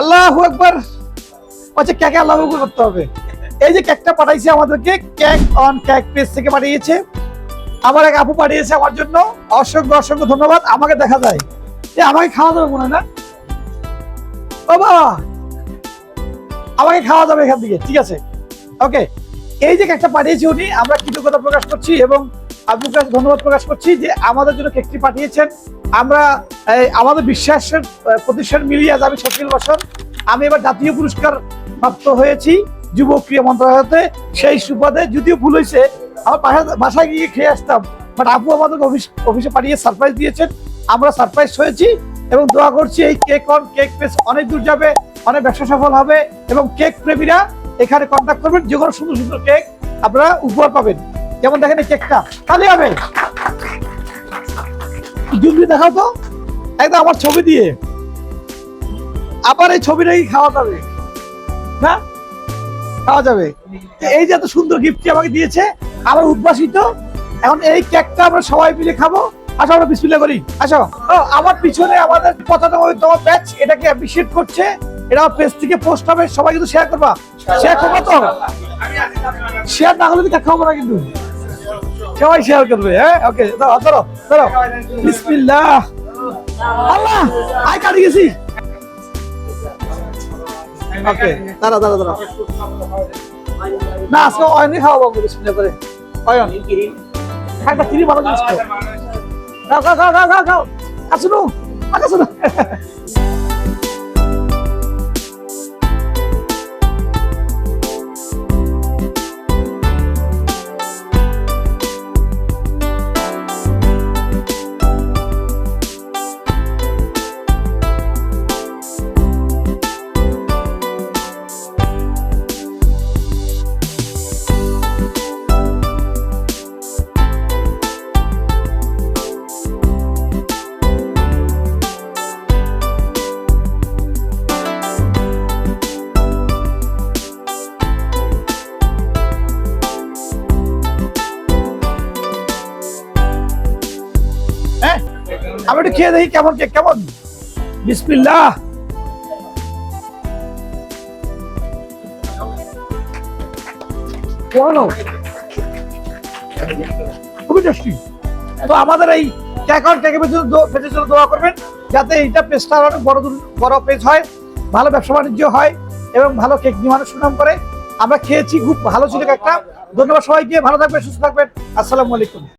আল্লাহ একবার আচ্ছা কেকে আল্লাহ করতে হবে। এই যে কেকটা পাঠাইছে আমাদেরকে কেক অন কেক পেজ থেকে পাঠিয়েছে। আমার এক আপু পাঠিয়েছে আমার জন্য। অসংখ্য অসংখ্য ধন্যবাদ। আমাকে দেখা যায়। যে আমাকে খাওয়া যাবে মনে না? ও বাবা! আমাকে খাওয়া যাবে এখান থেকে, ঠিক আছে? ওকে এই যে কেকটা পাঠিয়েছি উনি, আমরা কৃতজ্ঞতা প্রকাশ করছি এবং আপুর কাছে ধন্যবাদ প্রকাশ করছি যে আমাদের জন্য কেকটি পাঠিয়েছেন। আমরা আমাদের বিশ্বাসের প্রতিষ্ঠান মিলিয়ে আজ আমি সকিল বছর আমি এবার জাতীয় পুরস্কার প্রাপ্ত হয়েছি যুব ক্রিয়া মন্ত্রণালয়তে। সেই সুবাদে যদিও ভুল হয়েছে, আমার বাসায় গিয়ে খেয়ে আসতাম, বাট আপু আমাদের অফিস, অফিসে পাঠিয়ে সারপ্রাইজ দিয়েছেন। আমরা সারপ্রাইজ হয়েছি এবং দোয়া করছি এই কেক অন কেক পেস অনেক দূর যাবে, অনেক ব্যবসা সফল হবে এবং কেক প্রেমীরা এখানে কন্ট্যাক্ট করবেন যে কোনো সুন্দর সুন্দর কেক আপনারা উপহার পাবেন। যেমন দেখেন এই কেকটা তাহলে হবে জুমলি দেখাও তো। একদম আমার ছবি দিয়ে। আবার এই ছবিটাই খাওয়া যাবে। না? খাওয়া যাবে। এই যে এত সুন্দর গিফটটি আমাকে দিয়েছে আমার উদ্ভাসিত। এখন এই কেকটা আমরা সবাই মিলে খাব। আসো আমরা বিসমিল্লা করি। আসো। আমার পিছনে আমাদের পঁচানব্বইতম ব্যাচ এটাকে অ্যাপ্রিসিয়েট করছে। এটা আমার পেজ থেকে পোস্ট হবে, সবাই কিন্তু শেয়ার করবা। শেয়ার করবা তো? শেয়ার না হলে খাব না কিন্তু। সবাই শেয়ার করবে হ্যাঁ? ওকে ধরো ধরো ধরো বিসমিল্লাহ। আল্লাহ আই কাটি গেছি। ওকে দাঁড়া দাঁড়া দাঁড়া না, আজকে অয়নি খাওয়াবো বিসমিল্লাহ করে। অয়ন। একটা কিনি ভালো জিনিস খাও। খাও খাও খাও খাও খাও। আসুন আসুন। আমি একটু খেয়ে দেখি কেমন কেক কেমন? বিসমিল্লাহ। খুবই টেস্টি তো আমাদের এই কেক আর কেকের পেছনে জন্য দোয়া করবেন, যাতে এইটা পেজটা আরও বড় বড় পেজ হয়, ভালো ব্যবসা বাণিজ্য হয় এবং ভালো কেক নিয়ে মানুষ সুনাম করে। আমরা খেয়েছি, খুব ভালো ছিল কেকটা ধন্যবাদ সবাইকে, ভালো থাকবেন, সুস্থ থাকবেন। আসসালামু আলাইকুম।